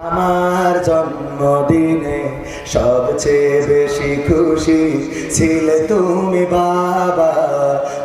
আমার জন্মদিনে সবচেয়ে বেশি খুশি ছিলে তুমি বাবা।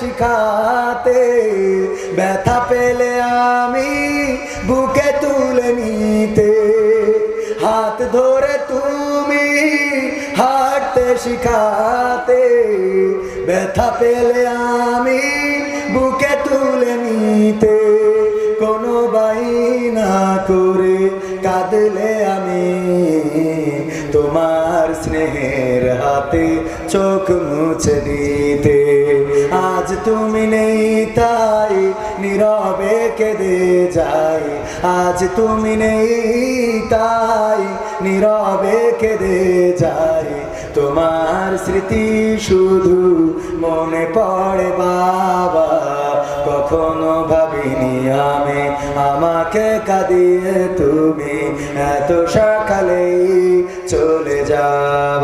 শিখাতে ব্যথা পেলে আমি বুকে তুলে নিতে। হাত ধরে তুমি হাঁটতে শিখাতে ব্যথা পেলে আমি বুকে তুলে নিতে। কোনো বাইনা করে কাঁদলে আমি তোমার স্নেহের হাতে চোখ মুছে দিতে। আজ তুমি নেই তাই নীরবে কেঁদে যাই। আজ তুমি নেই তাই নীরবে কেঁদে যাই। তোমার স্মৃতি শুধু মনে পড়ে বাবা, কখনো ভাবিনি আমি আমাকে কাঁদিয়ে তুমি। এত সকালেই চলে যাবা।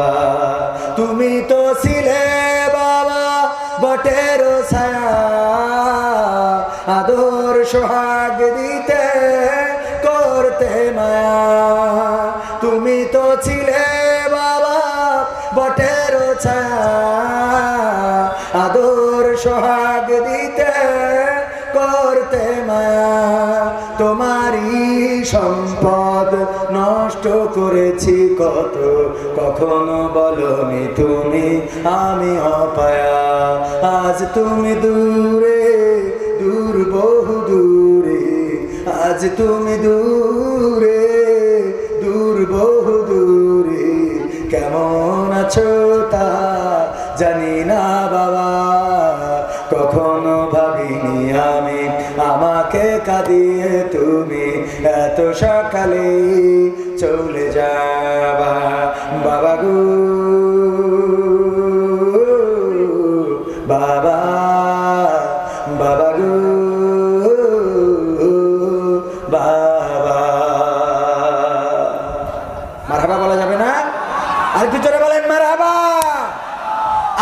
নষ্ট করেছি, কত কখনো বলনি তুমি? আমি অপায়া, আজ তুমি দূরে, দূর, বহু দূরে। আজ তুমি দূরে, দূর, বহু দূরে। কেমন আছো তা জানি না বাবা, কখনো ভাবিনি আমি। আমাকে কাঁদিয়ে তুমি এত সকালে চলে যাবা। বাবা গো। বাবা বাবা গো। বাবা। বলা যাবে না? আর কি বলেন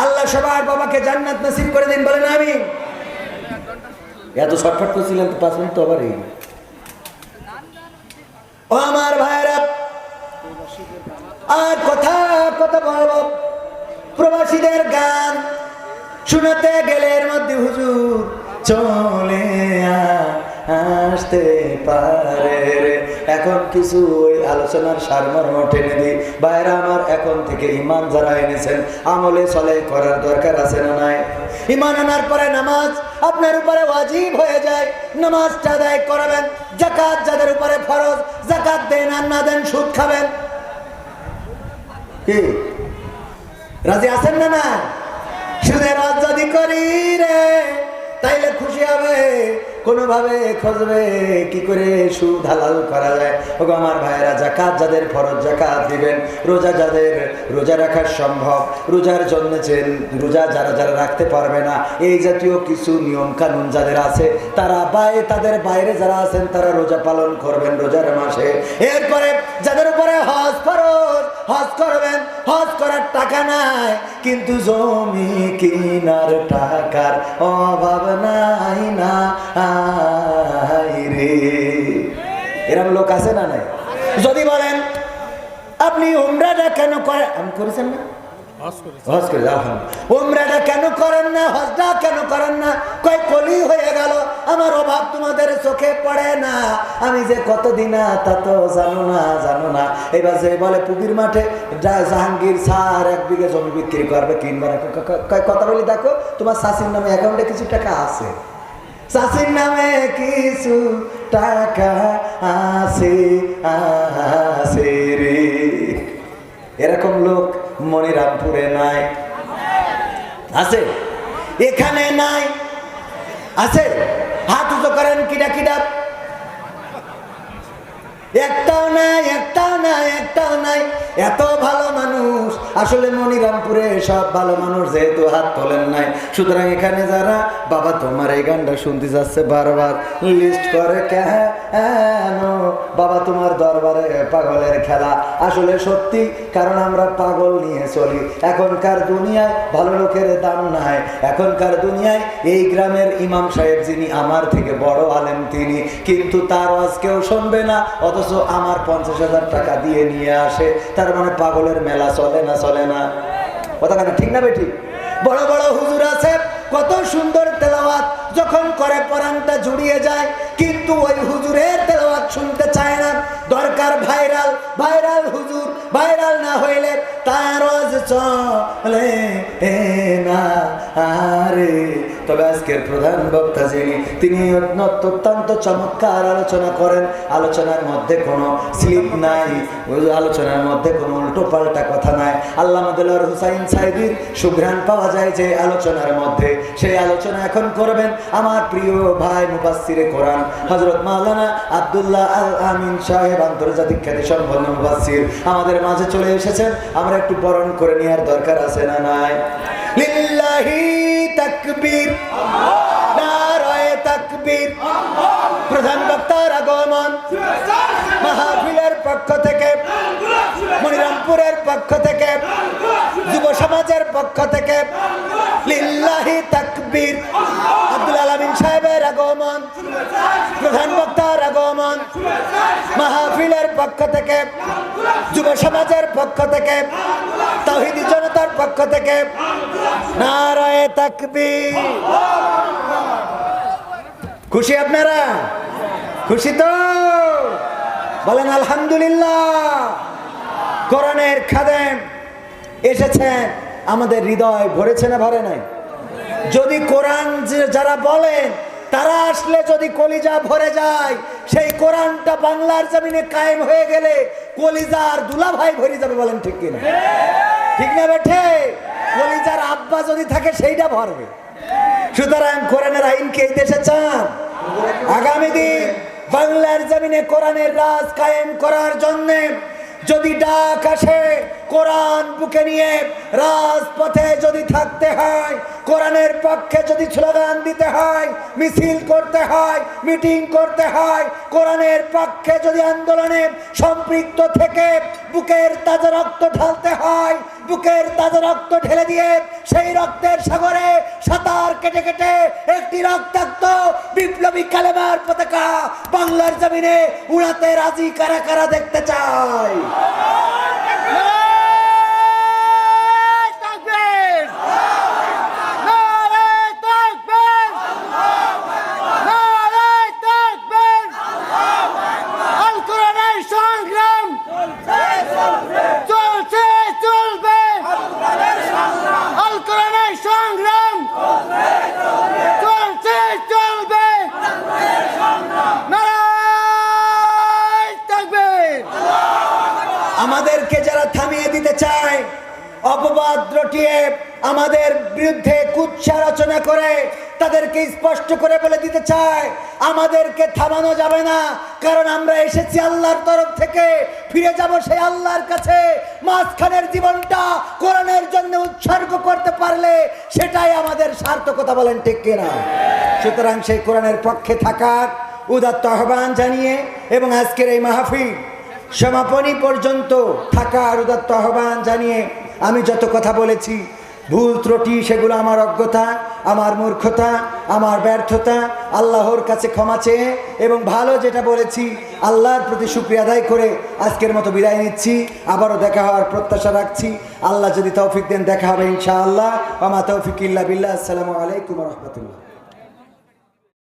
আল্লাহ সবার বাবাকে জান্নাত করে দিন, বলেন আমি এত শর্টফট করছিলেন তো, পাঁচ মিনিট তো আবার ও আমার ভাইরা আর কথা কথা বলব। প্রবাসীদের গান শুনাতে গেলে এর মধ্যে হুজুর চলে আসতে পারে এখন কিছু ওই আলোচনার সারমর্ম টেনে দিই। বাইরে আমার, এখন থেকে ইমান যারা এনেছেন, আমলে চলে করার দরকার আছে না নাই? ইমান আনার পরে নামাজ আপনার উপরে ওয়াজিব হয়ে যায়। নামাজটা আদায় করাবেন। জাকাত যাদের উপরে ফরজ, জাকাত দেন আর না দেন সুদ খাবেন। কি? রাজি আছেন না না? সুদের রাজ যদি করি রে। তাইলে খুশি হবে, কোনোভাবে খোঁজবে, কি করে সুদ হালাল করা যায়? ওগো আমার ভাইয়েরা জাকাত যাদের ফরজ জাকাত দিবেন, রোজা যাদের রোজা রাখা সম্ভব, রোজার জন্য রোজা যারা যারা রাখতে পারবে না, এই জাতীয় কিছু নিয়ম কানুন যাদের আছে, তারা বাইরে তাদের বাইরে যারা আছেন, তারা রোজা পালন করবেন রোজার মাসে। এরপরে, যাদের উপরে হজ ফরজ হজ করবেন হজ করার টাকা নাই কিন্তু জমি কিনার টাকার অভাব নাই না। রে। এরকম লোক আছে না নাই? যদি বলেন আপনি উমরাটা কেন করেন? আমি করেছেন না? হজ করে উমরাটা কেন করেন না? হজটা কেন করেন না? কয় কলি হয়ে গেল। অভাব তোমাদের চোখে পড়ে না। আমি যে কতদিন তা তো জানো না জানো না। এবার যে বলে পুকুর মাঠে জাহাঙ্গীর সার এক বিঘে জমি বিক্রি করবে কিনবে কথা বলি, দেখো, তোমার শাশির নামে অ্যাকাউন্টে কিছু টাকা আছে? শাশির নামে কিছু টাকা আছে আছে রে। এরকম লোক মনিরামপুরে নাই। আছে? এখানে নাই। আছে? হাত উঁচু করেন কিডা কিডা। একটাও না একটা এত ভালো মানুষ। আসলে মনিরামপুরে সব ভালো মানুষ যেহেতু হাত তোলেন নাই। সুতরাং এখানে যারা, বাবা, তোমার এই গানটা শুনতে যাচ্ছে বারবার। লিস্ট করে কেন? বাবা, তোমার দরবারে পাগলের খেলা। আসলে সত্যি, কারণ আমরা পাগল নিয়ে চলি। এখনকার দুনিয়ায় ভালো লোকের দাম নাই। এখনকার দুনিয়ায় এই গ্রামের ইমাম সাহেব যিনি, আমার থেকে বড় আলেম তিনি। কিন্তু তার আজ কেউ শুনবে না, অথচ আমার পঞ্চাশ হাজার টাকা দিয়ে নিয়ে আসে। তার মানে পাগলের মেলা চলে না চলে না। কথা কেন, ঠিক না বেটি বড় বড় হুজুর আছে, কত সুন্দর তেলাওয়াত যখন করে পরানটা জুড়িয়ে যায়, কিন্তু ওই হুজুরের তেলাওয়াত শুনতে চায় না। দরকার ভাইরাল ভাইরাল হুজুর, ভাইরাল না হইলে তার রোজ চলে না। আরে তবে আজকের প্রধান বক্তা যিনি, তিনি অত্যন্ত চমৎকার আলোচনা করেন। আলোচনার মধ্যে কোনো স্লিপ নাই, আলোচনার মধ্যে কোনো উল্টো পাল্টা কথা নাই। হুসাইন সুঘ্রাণ পাওয়া যায় যে আলোচনার মধ্যে। সেই আলোচনা এখন করবেন আমার প্রিয় ভাই মুবাসিরে কোরআন হজরত মাওলানা আব্দুল্লাহ আল আমিন সাহেব, আন্তর্জাতিক খ্যাতি সম্পন্ন মুবাসির আমাদের মাঝে চলে এসেছেন, আমরা একটু বরণ করে নেওয়ার দরকার আছে না নাই? লিল্লাহি তাকবীর। নারায়ে তাকবীর। প্রধান বক্তার আগমন। মাহফিলের পক্ষ থেকে। মনিরামপুরের পক্ষ থেকে। যুব সমাজের পক্ষ থেকে। লিল্লাহি তাকবীর। আব্দুল আলামিন সাহেবের আগমন। প্রধান বক্তার আগমন। মাহফিলের পক্ষ থেকে, যুব সমাজের পক্ষ থেকে, তহিদি জনতার পক্ষ থেকে, নারায়ে তাকবীর। খুশি আপনারা? খুশি তো? বলেন, আলহামদুলিল্লাহ। কোরআনের খাদেম এসেছেন আমাদের হৃদয় ভরেছে না, ভরে নাই। যদি কোরআন যারা বলেন তারা আসলে যদি কলিজা ভরে যায়, সেই কোরআনটা বাংলার জমিনে কায়েম হয়ে গেলে কলিজার দুলা ভাই ভরে যাবে বলেন ঠিক কিনা? ঠিক না বেঠে? কলিজার আব্বা যদি থাকে, সেইটা ভরবে। সুতরাং কোরআনের আইনকে এই দেশে চান? আগামী দিন বাংলার জমিনে কোরআনের রাজ কায়েম করার জন্য যদি ডাক আসে, কোরআন বুকে নিয়ে রাজপথে যদি থাকতে হয়, কোরআনের পক্ষে যদি স্লোগান দিতে হয়, মিছিল করতে হয়, মিটিং করতে হয়, কোরআনের পক্ষে যদি আন্দোলনে সম্পৃক্ত থেকে বুকের তাজা রক্ত ঢালতে হয় বুকের তাজা রক্ত ঢেলে দিয়ে সেই রক্তের সাগরে সাঁতার কেটে কেটে একটি রক্তাক্ত বিপ্লবী কালেমার পতাকা বাংলার জমিনে উড়াতে রাজি কারা কারা দেখতে চাই সংগ্রাম চলছে চলবে আল কোরআনের সংগ্রাম চলছে চলবে নারায় তাকবীর আমাদেরকে যারা থামিয়ে দিতে চায় অপবাদ রটিয়ে আমাদের বিরুদ্ধে কুচ্ছা রচনা করে তাদেরকে স্পষ্ট করে বলে দিতে চায়, আমাদেরকে থামানো যাবে না। কারণ আমরা এসেছি আল্লাহর তরফ থেকে, ফিরে যাব সেই আল্লাহর কাছে। মাঝখানের জীবনটা কোরআনের জন্য উৎসর্গ করতে পারলে সেটাই আমাদের সার্থকতা বলেন ঠিক কিনা। সুতরাং সেই কোরআনের পক্ষে থাকার উদাত্ত আহ্বান জানিয়ে এবং আজকের এই মাহফিল সমাপনী পর্যন্ত থাকার উদাত্ত আহ্বান জানিয়ে আমি যত কথা বলেছি, ভুল ত্রুটি, সেগুলো আমার অজ্ঞতা, আমার মূর্খতা, আমার ব্যর্থতা, আল্লাহর কাছে ক্ষমা চেয়ে এবং ভালো যেটা বলেছি, আল্লাহর প্রতি সুক্রিয়া আদায় করে আজকের মতো বিদায় নিচ্ছি। আবারও দেখা হওয়ার প্রত্যাশা রাখছি। আল্লাহ যদি তৌফিক দেন, দেখা হবে ইনশাআল্লাহ। আমা তৌফিক ইল্লা বিল্লাহ। আসসালামু আলাইকুম রহমতুল্লাহ।